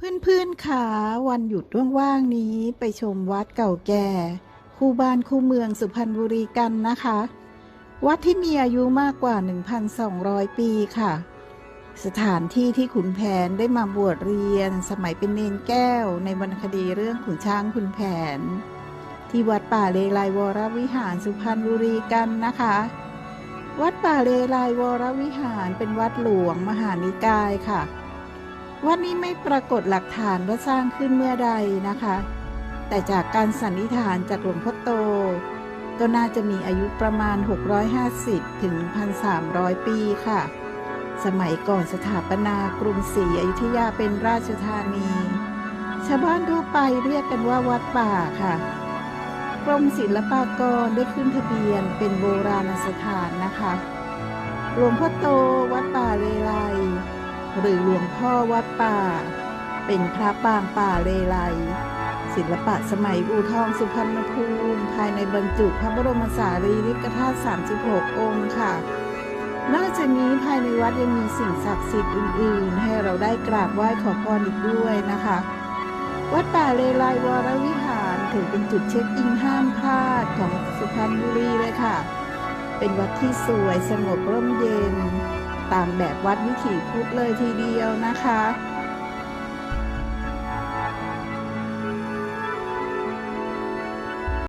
เพื่อนๆคะวันหยุดว่างๆนี้ไปชมวัดเก่าแก่ คู่บ้านคู่เมืองสุพรรณบุรีกันนะคะ วัดที่มีอายุมากกว่า 1,200 ปีค่ะ สถานที่ที่ขุนแผนได้มาบวชเรียน สมัยเป็นเนนแก้วในวรรณคดีเรื่องขุนช้างขุนแผน ที่วัดป่าเลไลวรวิหารสุพรรณบุรีกันนะคะ วัดป่าเลไลวรวิหารเป็นวัดหลวงมหานิกายค่ะ วัดนี้ไม่ปรากฏหลักฐานว่าสร้างขึ้นเมื่อใดนะคะ แต่จากการสันนิษฐานจากหลวงพ่อโต ก็น่าจะมีอายุประมาณ 650 ถึง 1,300 ปีค่ะ สมัยก่อนสถาปนากรุงศรีอยุธยาเป็นราชธานี ชาวบ้านทั่วไปเรียกกันว่าวัดป่าค่ะ กรมศิลปากรได้ขึ้นทะเบียนเป็นโบราณสถานนะคะ หลวงพ่อโตวัดป่า หรือหลวงพ่อวัดป่า เป็นพระปางป่าเลไลศิลปะสมัยอู่ทองสุพรรณภูมิภายในบรรจุพระบรมสารีริกธาตุ 36 องค์ค่ะ นอกจากนี้ภายในวัดยังมีสิ่งศักดิ์สิทธิ์อื่น ๆ ให้เราได้กราบไหว้ขอพรอีกด้วยนะคะ วัดป่าเลไลวรวิหารถือเป็นจุดเช็คอินห้ามพลาดของสุพรรณบุรีเลยค่ะ เป็นวัดที่สวยสงบร่มเย็น ตามแบบวัดวิถีพุทธเลยทีเดียวนะคะ